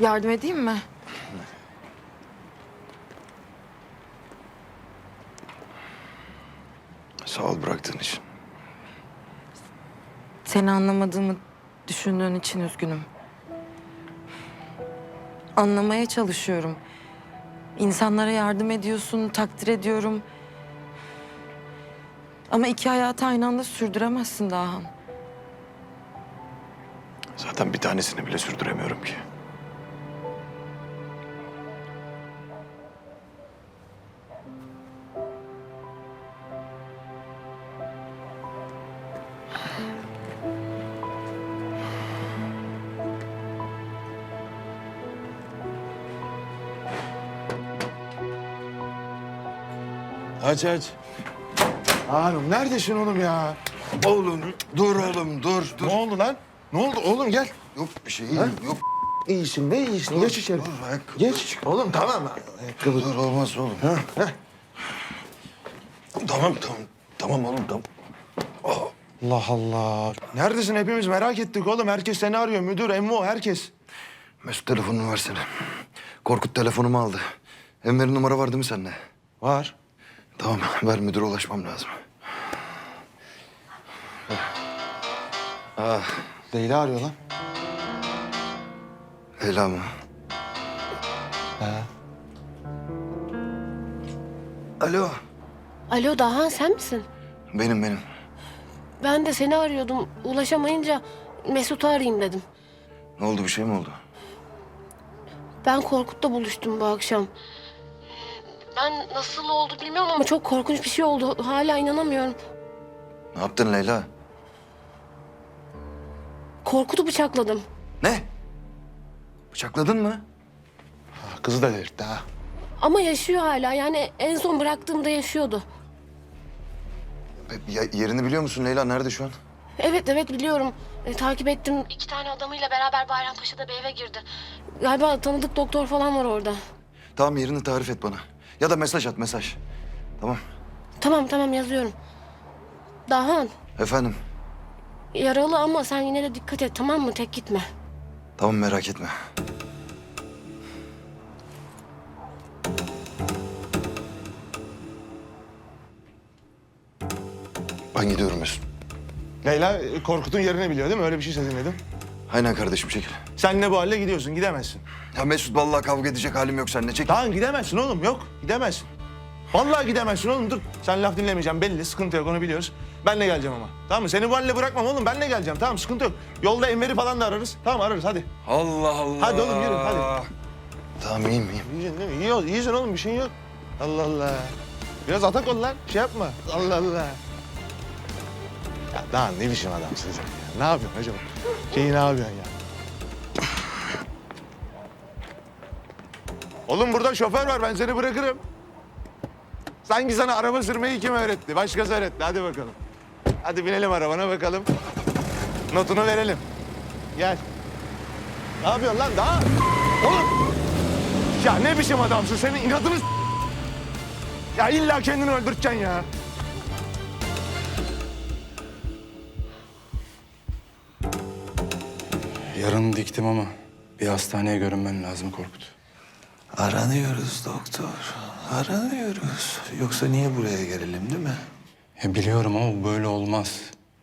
Yardım edeyim mi? Sağ ol bıraktığın için. Seni anlamadığımı düşündüğün için üzgünüm. Anlamaya çalışıyorum. İnsanlara yardım ediyorsun, takdir ediyorum. Ama iki hayatı aynı anda sürdüremezsin Dahan. Zaten bir tanesini bile sürdüremiyorum ki. Aç aç. Hanım neredesin oğlum ya? Oğlum dur oğlum dur dur. Ne oldu lan? Ne oldu oğlum gel. Yok bir şey iyiyim yok. İyisin ne iyisin geç içeri. Dur, ayakkabı. Geç. Oğlum tamam. Dur, dur olmaz oğlum. Ha, ha. Tamam tamam. Tamam oğlum tamam. Allah Allah. Neredesin hepimiz merak ettik oğlum. Herkes seni arıyor. Müdür, Emmo herkes. Mesut telefonunu versene. Korkut telefonumu aldı. Enver'in numara var değil mi sende? Var. Tamam ver müdüre ulaşmam lazım. Ah, Leyla arıyor lan. Leyla mı? Ha. Alo. Alo Dahan sen misin? Benim benim. Ben de seni arıyordum. Ulaşamayınca Mesut'u arayayım dedim. Ne oldu bir şey mi oldu? Ben Korkut'ta buluştum bu akşam. Ben nasıl oldu bilmiyorum ama çok korkunç bir şey oldu. Hala inanamıyorum. Ne yaptın Leyla? Korkut'u bıçakladım. Ne? Bıçakladın mı? Ha, Kızı da delirtti ha. Ama yaşıyor hala. Yani en son bıraktığımda yaşıyordu. E, ya- yerini biliyor musun Leyla? Nerede şu an? Evet evet biliyorum. E, takip ettim. İki tane adamıyla beraber Bayrampaşa'da bir eve girdi. Galiba tanıdık doktor falan var orada. Tamam yerini tarif et bana. Ya da mesaj at mesaj. Tamam. Tamam tamam yazıyorum. Dahan Efendim. yaralı ama sen yine de dikkat et tamam mı? Tek gitme. Tamam merak etme. Ben gidiyorum Mesut. Leyla e, Korkut'un yerini biliyor değil mi? Öyle bir şey sezinledim. Aynen kardeşim çekil. Sen ne bu halle gidiyorsun? Gidemezsin. Ya Mesut vallahi kavga edecek halim yok seninle. Çekil. Tamam gidemezsin oğlum. Yok gidemezsin. Vallahi gidemezsin oğlum dur. Sen laf dinlemeyeceğim belli. Sıkıntı yok onu biliyoruz. Ben de geleceğim ama. Tamam mı? Seni bu halle bırakmam oğlum. Ben de geleceğim. Tamam sıkıntı yok. Yolda Enver'i falan da ararız. Tamam ararız hadi. Allah Allah. Hadi oğlum, yürü, hadi. Tamam iyiyim iyiyim. İyisin değil mi? İyi, ol- iyisin oğlum bir şeyin yok. Allah Allah. Biraz atak ol lan. Şey yapma. Allah Allah. Daha ne biçim adamsın sen ya? Ne yapıyorsun acaba? Şeyi ne yapıyorsun ya? Oğlum burada şoför var. Ben seni bırakırım. Sanki sana araba sürmeyi kim öğretti? Başkası öğretti. Hadi bakalım. Hadi binelim arabana bakalım. Notunu verelim. Gel. Ne yapıyorsun lan daha? Oğlum ya ne biçim adamsın senin inadını Ya illa kendini öldüreceksin ya. Yarın diktim ama bir hastaneye görünmen lazım Korkut. Aranıyoruz doktor. Aranıyoruz. Yoksa niye buraya gelelim değil mi? Ya biliyorum ama bu böyle olmaz.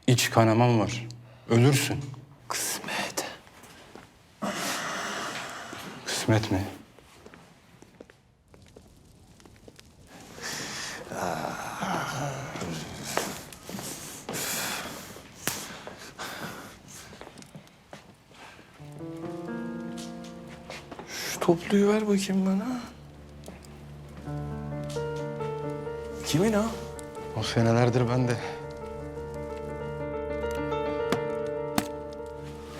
İç kanamam var. Ölürsün. Kısmet. Kısmet mi? Şu topluyu ver bakayım bana. Kimin o? O senelerdir ben de.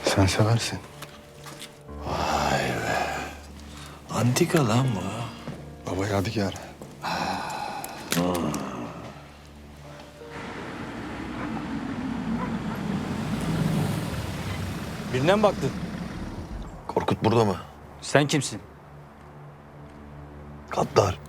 Sen seversin. Antika lan bu. Baba yadigar. Birine mi baktın? Korkut burada mı? Sen kimsin? Gaddar.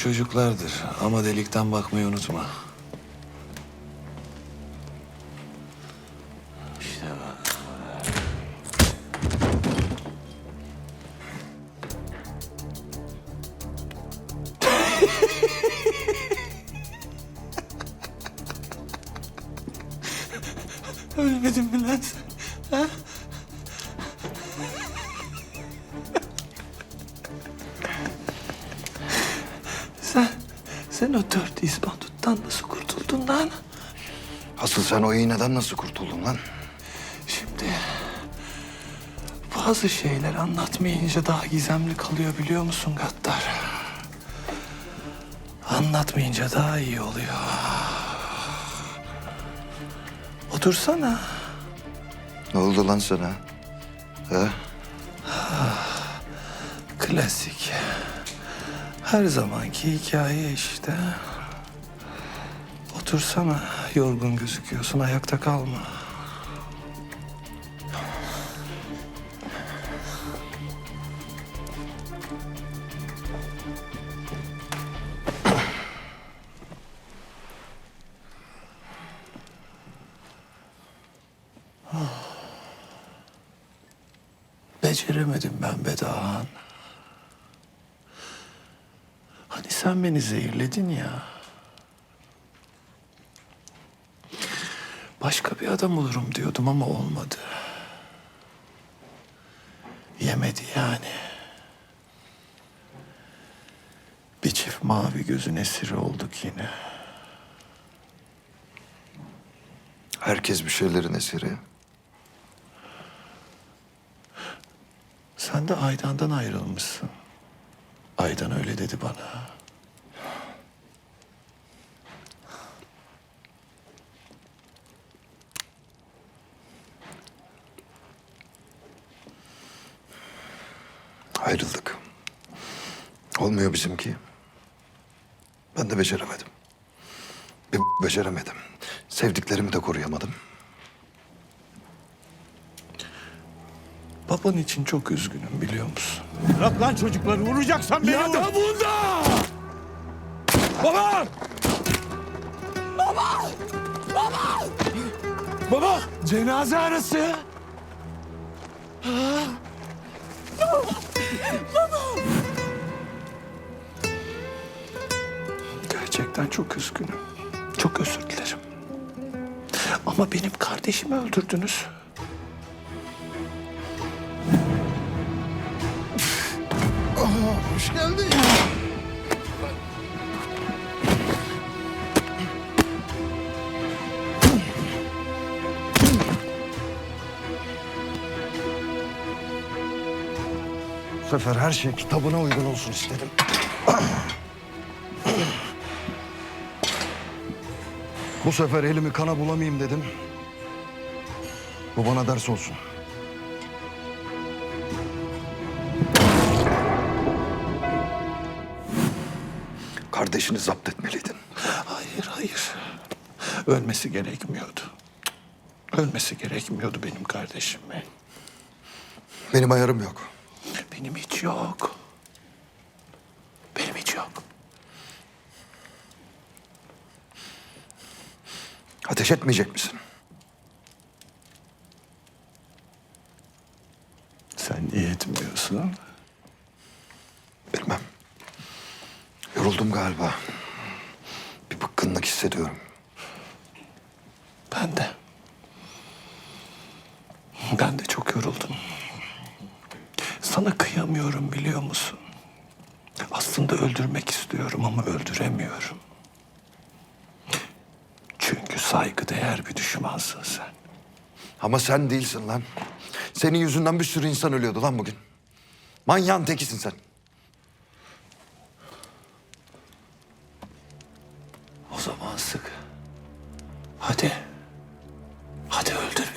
Çocuklardır ama delikten bakmayı unutma. İğneden nasıl kurtuldun lan? Şimdi bazı şeyler anlatmayınca daha gizemli kalıyor biliyor musun Gattar? Anlatmayınca daha iyi oluyor. Otursana. Ne oldu lan sana? He? Klasik. Her zamanki hikaye işte. Otursana. Yorgun gözüküyorsun. Ayakta kalma. Beceremedim ben Bedahan. Hani sen beni zehirledin ya. Başka bir adam olurum diyordum ama olmadı. Yemedi yani. Bir çift mavi gözün esiri olduk yine. Herkes bir şeylerin esiri. Sen de Aydan'dan ayrılmışsın. Aydan öyle dedi bana. Ayrıldık. Olmuyor bizimki. Ben de beceremedim. Bir beceremedim. Sevdiklerimi de koruyamadım. Baban için çok üzgünüm biliyor musun? Bırak lan çocukları vuracaksan beni vur. Ya bunda! Baba! Baba! Baba! Baba! Cenaze arası. Gerçekten çok üzgünüm. Çok özür dilerim. Ama benim kardeşimi öldürdünüz. Hoş geldin. Sefer her şey kitabına uygun olsun istedim. Bu sefer elimi kana bulamayayım dedim. Bu bana ders olsun. Kardeşini zapt etmeliydin. Hayır, hayır. Ölmesi gerekmiyordu. Ölmesi gerekmiyordu benim kardeşimin. Benim ayarım yok. Hiç yok. Benim hiç yok. Ateş etmeyecek misin? Sen niye etmiyorsun? Bilmem. Yoruldum galiba. Bir bıkkınlık hissediyorum. Ben de. Ben de çok yoruldum. Sana kıyamıyorum biliyor musun? Aslında öldürmek istiyorum ama öldüremiyorum. Çünkü saygıdeğer bir düşmansın sen. Ama sen değilsin lan. Senin yüzünden bir sürü insan ölüyordu lan bugün. Manyağın tekisin sen. O zaman sık. Hadi. Hadi öldür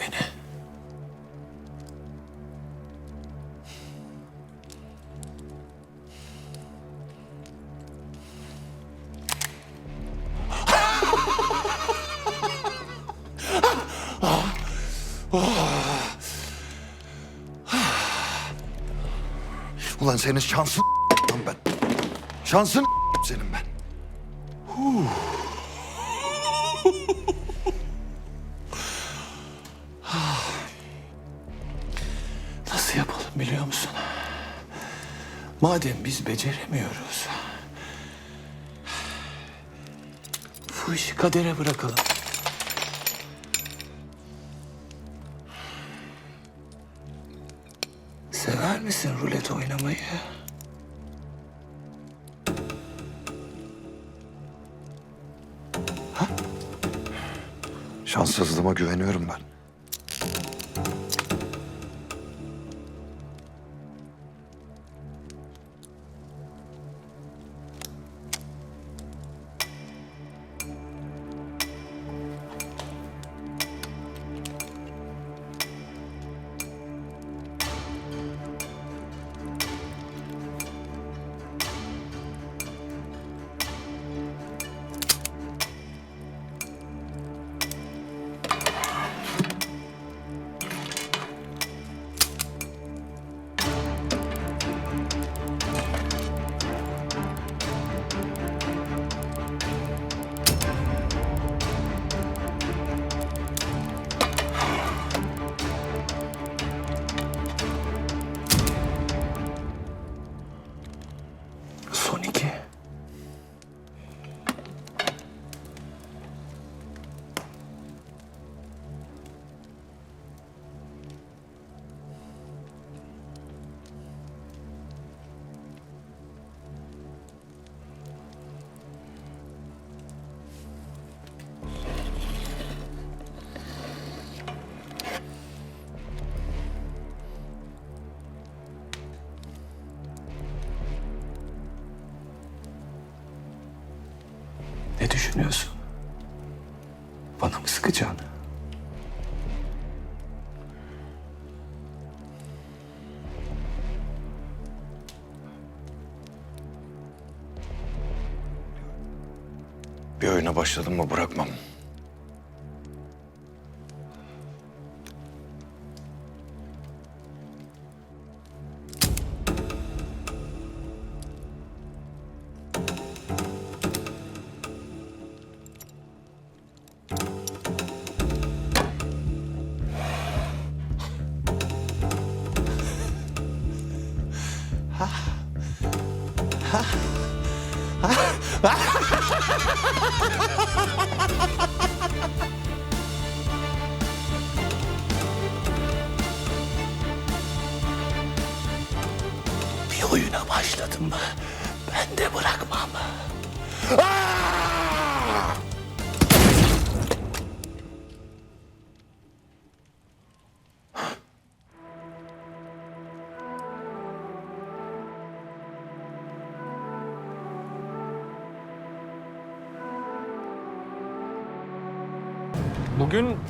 Ulan senin şansın lan ben. Şansın senin ben. Nasıl yapalım biliyor musun? Madem biz beceremiyoruz. Bu işi kadere bırakalım. Sever misin rulet oynamayı? Şanssızlığıma güveniyorum ben. Düşünüyorsun? Bana mı sıkacaksın? Bir oyuna başladım mı bırakmam. Bir oyuna başladım mı ben de bırakmam. Bugün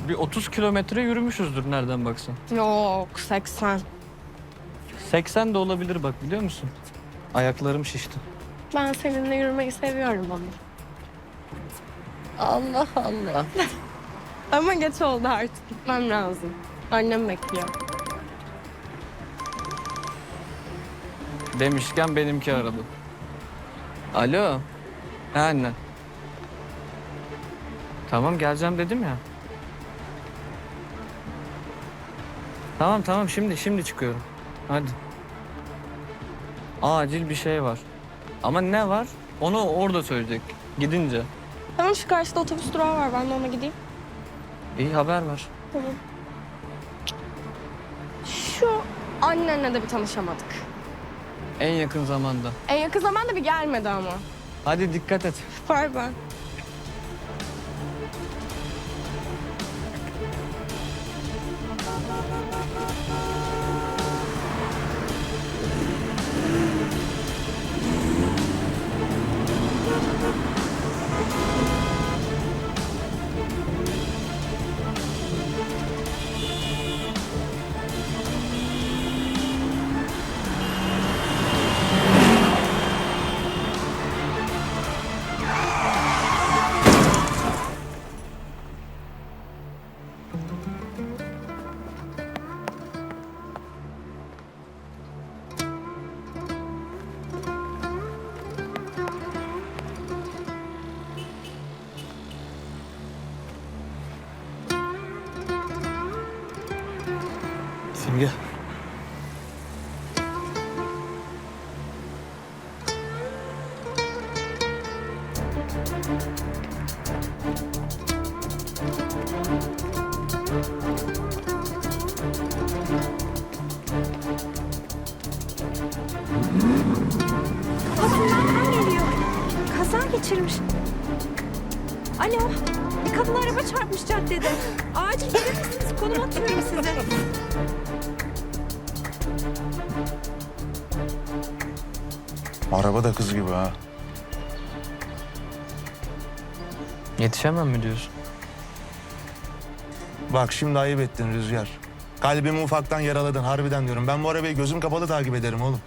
bir 30 kilometre yürümüşüzdür nereden baksan. Yok 80. 80 de olabilir bak biliyor musun? Ayaklarım şişti. Ben seninle yürümeyi seviyorum ama. Allah Allah. ama geç oldu artık. Gitmem lazım. Annem bekliyor. Demişken benimki aradı. Alo. Ha anne. Tamam geleceğim dedim ya. Tamam tamam şimdi şimdi çıkıyorum. Hadi. Acil bir şey var. Ama ne var? Onu orada söyleyecek. Gidince. Tamam şu karşıda otobüs durağı var. Ben de ona gideyim. İyi haber ver. Tamam. Şu annenle de bir tanışamadık. En yakın zamanda. En yakın zamanda bir gelmedi ama. Hadi dikkat et. Bay bay. Simge. Kafasından Araba da kız gibi ha. Yetişemem mi diyorsun? Bak şimdi ayıp ettin Rüzgar. Kalbimi ufaktan yaraladın harbiden diyorum. Ben bu arabayı gözüm kapalı takip ederim oğlum.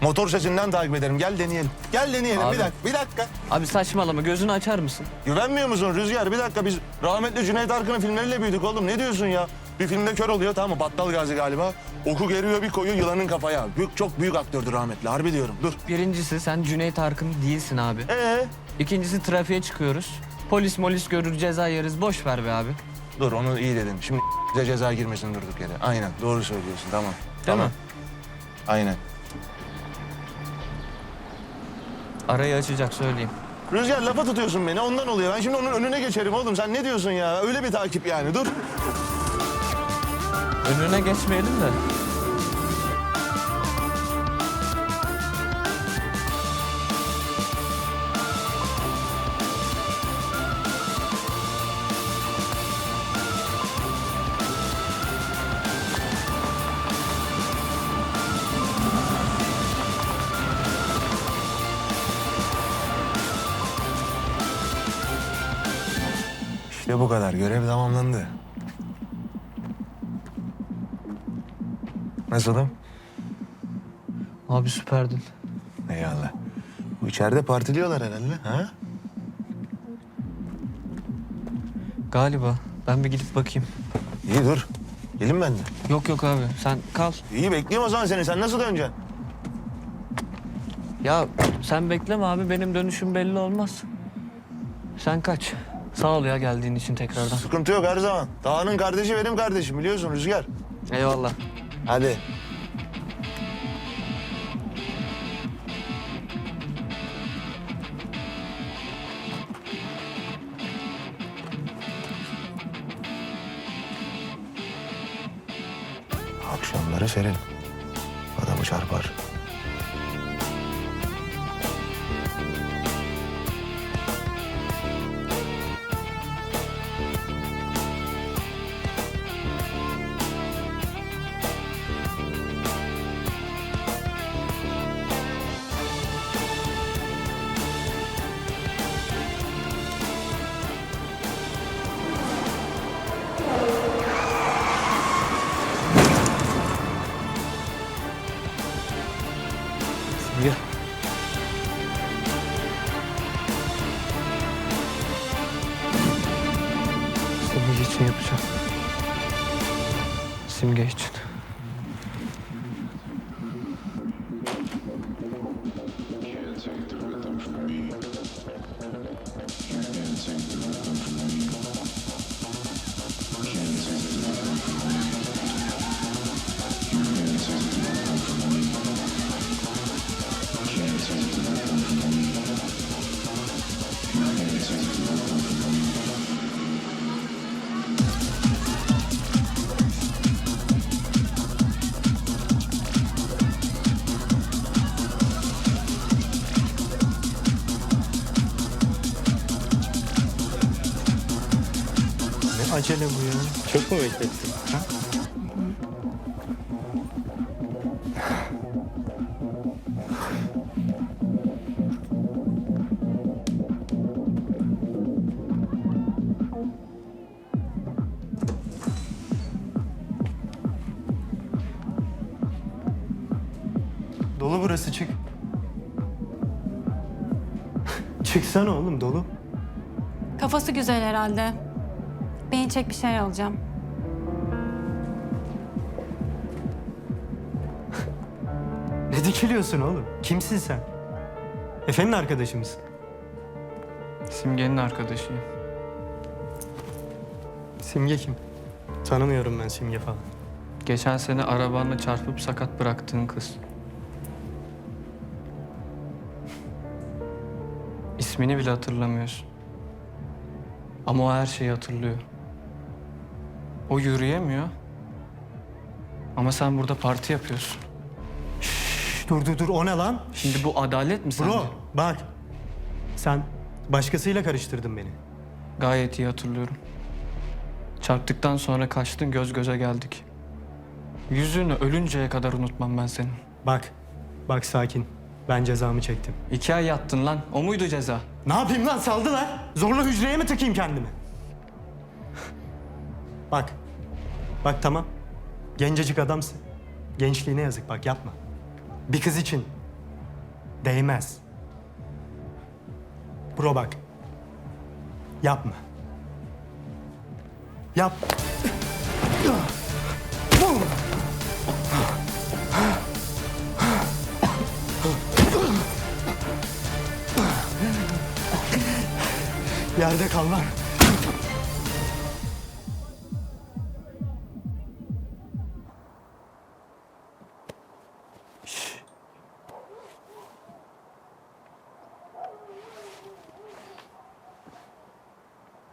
Motor sesinden takip ederim. Gel deneyelim. Gel deneyelim. Abi. Bir dakika. Bir dakika. Abi saçmalama gözünü açar mısın? Güvenmiyor musun Rüzgar? Bir dakika biz rahmetli Cüneyt Arkın'ın filmleriyle büyüdük oğlum. Ne diyorsun ya? Bir filmde kör oluyor tamam mı? Battal Gazi galiba. Oku geriyor bir koyuyor yılanın kafaya. Büyük, çok büyük aktördü rahmetli. Harbi diyorum. Dur. Birincisi sen Cüneyt Arkın değilsin abi. Ee? İkincisi trafiğe çıkıyoruz. Polis molis görür ceza yeriz. Boş ver be abi. Dur onu iyi dedin. Şimdi bize ceza girmesin durduk yere. Aynen. Doğru söylüyorsun. Tamam. Değil tamam. mi? Aynen. Arayı açacak söyleyeyim. Rüzgar lafa tutuyorsun beni. Ondan oluyor. Ben şimdi onun önüne geçerim oğlum. Sen ne diyorsun ya? Öyle bir takip yani. Dur. Önüne geçmeyelim de. İşte bu kadar. Görev tamamlandı. Nasılım? Abi süperdin. Eyvallah. Bu içeride partiliyorlar herhalde. Ha? Galiba. Ben bir gidip bakayım. İyi dur. Gelin ben de. Yok yok abi sen kal. İyi bekliyorum o zaman seni. Sen nasıl döneceksin? Ya sen bekleme abi benim dönüşüm belli olmaz. Sen kaç. Sağ ol ya geldiğin için tekrardan. Sıkıntı yok her zaman. Dağının kardeşi benim kardeşim biliyorsun Rüzgar. Eyvallah. Hadi. Akşamları serin. Acele bu ya? Çok mu beklettin? Dolu burası çık. Çıksana oğlum dolu. Kafası güzel herhalde. Beğenecek bir şey alacağım. Ne dikiliyorsun oğlum? Kimsin sen? Efe'nin arkadaşı mısın? Simge'nin arkadaşıyım. Simge kim? Tanımıyorum ben Simge falan. Geçen sene arabanla çarpıp sakat bıraktığın kız. İsmini bile hatırlamıyorsun. Ama o her şeyi hatırlıyor. O yürüyemiyor. Ama sen burada parti yapıyorsun. Dur dur dur o ne lan? Şimdi bu adalet mi sence? Bro bak. Sen başkasıyla karıştırdın beni. Gayet iyi hatırlıyorum. Çarptıktan sonra kaçtın göz göze geldik. Yüzünü ölünceye kadar unutmam ben senin. Bak. Bak sakin. Ben cezamı çektim. İki ay yattın lan. O muydu ceza? Ne yapayım lan saldılar. Zorla hücreye mi tıkayım kendimi? Bak. Bak tamam. Gencecik adamsın. Gençliğine yazık bak yapma. Bir kız için değmez. Bro bak. Yapma. Yap. Yerde kal.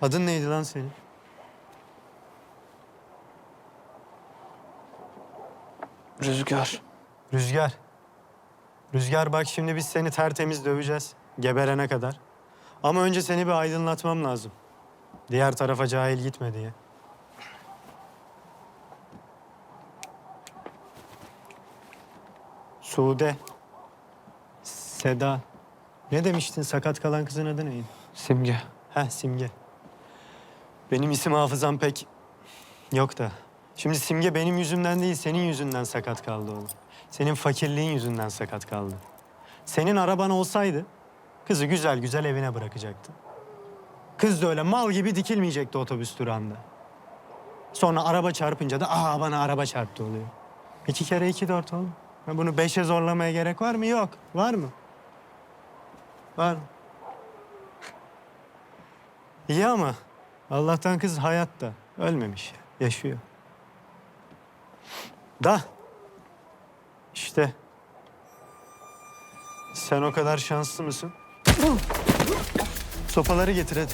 Adın neydi lan senin? Rüzgar. Rüzgar. Rüzgar bak şimdi biz seni tertemiz döveceğiz. Geberene kadar. Ama önce seni bir aydınlatmam lazım. Diğer tarafa cahil gitme diye. Sude. Seda. Ne demiştin sakat kalan kızın adı neydi? Simge. Heh Simge. Benim isim hafızam pek yok da. Şimdi Simge benim yüzümden değil senin yüzünden sakat kaldı oğlum. Senin fakirliğin yüzünden sakat kaldı. Senin araban olsaydı kızı güzel güzel evine bırakacaktın. Kız da öyle mal gibi dikilmeyecekti otobüs durağında. Sonra araba çarpınca da aa bana araba çarptı oluyor. İki kere iki dört oğlum. Ha, Bunu beşe zorlamaya gerek var mı? Yok. Var mı? Var mı? İyi ama Allah'tan kız hayatta. Ölmemiş. Yaşıyor. Da. işte. Sen o kadar şanslı mısın? Sopaları getir hadi.